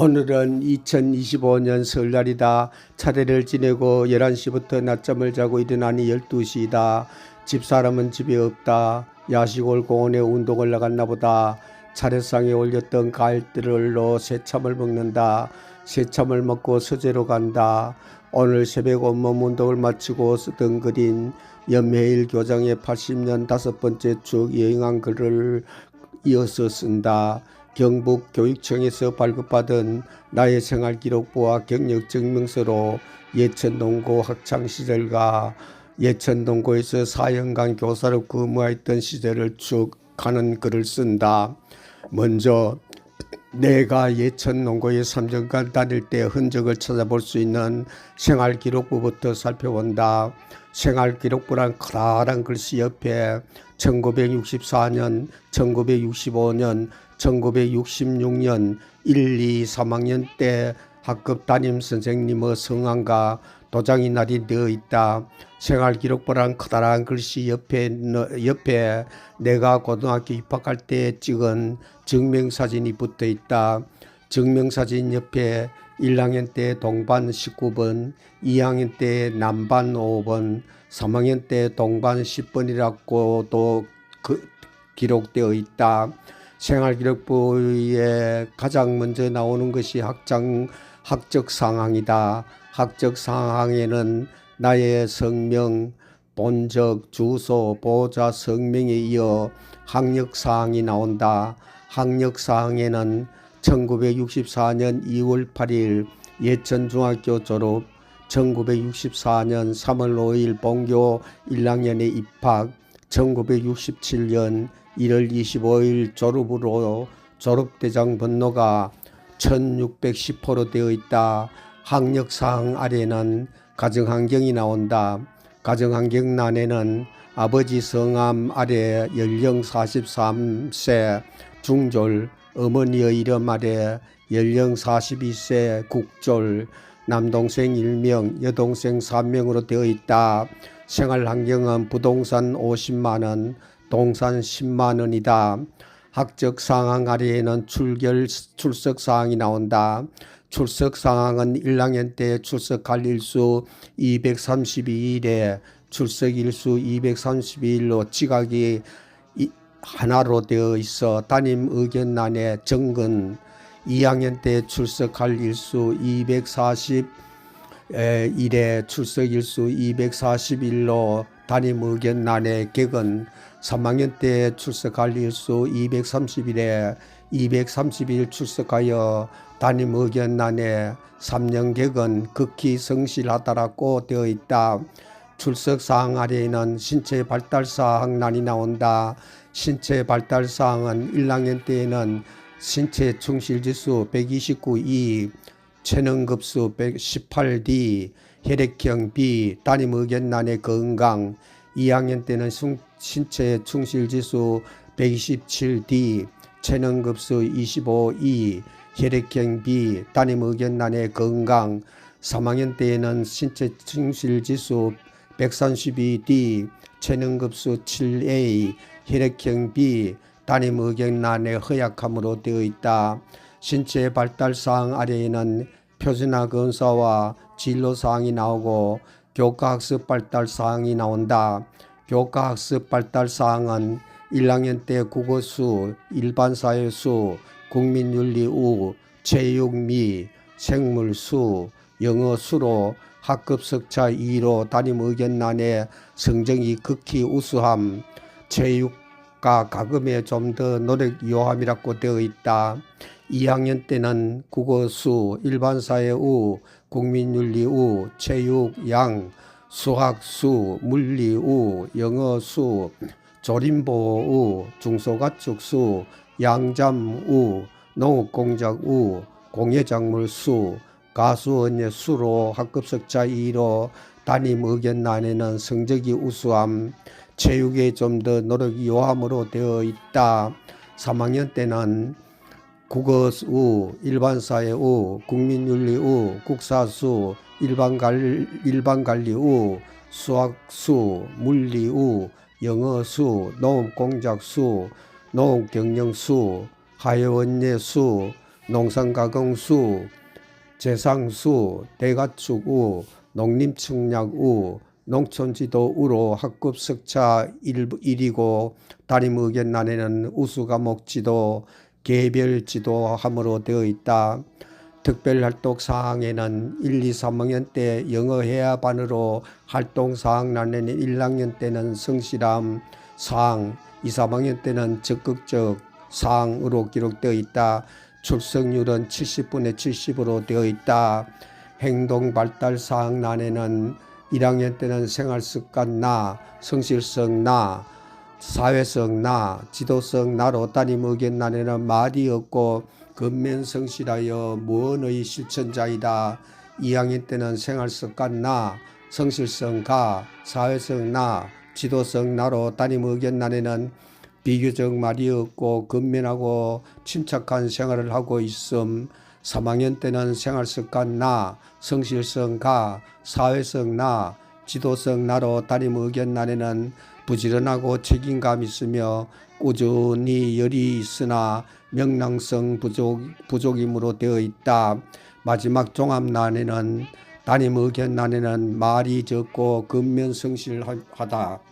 오늘은 2025년 설날이다. 차례를 지내고 11시부터 낮잠을 자고 일어나니 12시이다. 집사람은 집에 없다. 야식을 공원에 운동을 나갔나 보다. 차례상에 올렸던 과일들로 새참을 먹는다. 새참을 먹고 서재로 간다. 오늘 새벽 온몸 운동을 마치고 쓰던 글인 연매일 교장의 80년 다섯 번째 쭉 여행한 글을 이어서 쓴다. 경북 교육청에서 발급받은 나의 생활 기록부와 경력 증명서로 예천동고 학창 시절과 예천동고에서 4년간 교사로 근무했던 시절을 쭉 가는 글을 쓴다. 먼저 내가 예천 농고에 3년간 다닐 때 흔적을 찾아볼 수 있는 생활 기록부부터 살펴본다. 생활 기록부란 커다란 글씨 옆에 1964년, 1965년, 1966년 1, 2, 3학년 때 학급 담임 선생님의 성함과 도장이 날이 되어 있다. 생활 기록부란 커다란 글씨 옆에 너- 옆에 내가 고등학교 입학할 때 찍은 증명사진이 붙어 있다. 증명사진 옆에 1학년 때 동반 19번, 2학년 때 남반 5번, 3학년 때 동반 10번이라고도 그 기록되어 있다. 생활기록부에 가장 먼저 나오는 것이 학장 학적 상황이다. 학적 상황에는 나의 성명, 본적, 주소, 보호자 성명에 이어 학력 사항이 나온다. 학력 사항에는 1964년 2월 8일 예천중학교 졸업, 1964년 3월 5일 본교 1학년에 입학, 1967년 1월 25일 졸업으로 졸업대장 번호가 1610호로 되어 있다. 학력사항 아래는 가정환경이 나온다. 가정환경란에는 아버지 성함 아래 연령 43세 중졸, 어머니의 이름 아래 연령 42세 국졸, 남동생 1명, 여동생 3명으로 되어 있다. 생활환경은 부동산 50만 원, 동산 10만 원이다. 학적 상황 아래에는 출결 출석 사항이 나온다. 출석 상황은 1학년 때 출석할 일수 232일에 출석 일수 232일로 지각이 이- 하나로 되어 있어 담임 의견란에 정근 2학년 때 출석할 일수 240 에, 일에 출석 일수 241로 담임 의견란에 객은 3학년 때 출석할 일수 230일에 230일 출석하여 담임 의견란에 3년 객은 극히 성실하다라고 되어 있다. 출석 사항 아래에는 신체 발달 사항란이 나온다. 신체 발달 사항은 1학년 때에는 신체 충실 지수 129E, 체능급수 118D, 혈액형 B, 담임 의견란의 건강, 2학년 때는 승- 신체 충실 지수 127D, 체능급수 25E, 혈액형 B, 담임 의견란의 건강, 3학년 때에는 신체 충실 지수 132D, 체능급수 7A, 혈액형 B, 담임 의견란의 허약함으로 되어 있다. 신체 발달 사항 아래에는 표준화 검사와 진로 사항이 나오고 교과학습 발달 사항이 나온다. 교과학습 발달 사항은 1학년 때 국어수, 일반사회수, 국민윤리우, 체육미, 생물수, 영어수로 학급 석차 2로 담임 의견란에 성적이 극히 우수함, 체육과 가금에 좀 더 노력 요함이라고 되어 있다. 2학년 때는 국어수, 일반사회우, 국민윤리우, 체육, 양, 수학수, 물리우, 영어수, 조림보우, 중소가축수, 양잠우, 농업공작우, 공예작물수, 가수언예수로 학급석차 2로 담임 의견란에는 성적이 우수함, 체육에 좀 더 노력이 요함으로 되어 있다. 3학년 때는 국어수, 일반사회우, 국민윤리우, 국사수, 일반관, 일반관리우, 수학수, 물리우, 영어수, 농업공작수, 농업경영수, 하회원예수, 농산가공수, 재상수, 대가축우, 농림측량우, 농촌지도우로 학급 석차 1이고 담임 의견란에는 우수 과목 지도, 개별 지도함으로 되어 있다. 특별활동 사항에는 1, 2, 3학년 때 영어 해야 반으로 활동 사항란에는 1학년 때는 성실함 사항, 2, 3학년 때는 적극적 사항으로 기록되어 있다. 출석률은 70분의 70으로 되어 있다. 행동 발달 사항란에는 1학년 때는 생활 습관 나, 성실성 나, 사회성 나, 지도성 나로 담임 의견란에는 말이 없고 근면성실하여 무언의 실천자이다. 2학년 때는 생활습관 나, 성실성 가, 사회성 나, 지도성 나로 담임 의견란에는 비교적 말이 없고 근면하고 침착한 생활을 하고 있음. 3학년 때는 생활습관 나, 성실성 가, 사회성 나, 지도성 나로 담임 의견란에는 부지런하고 책임감 있으며 꾸준히 열이 있으나 명랑성 부족, 부족임으로 되어 있다. 마지막 종합란에는 담임 의견란에는 말이 적고 근면 성실하다.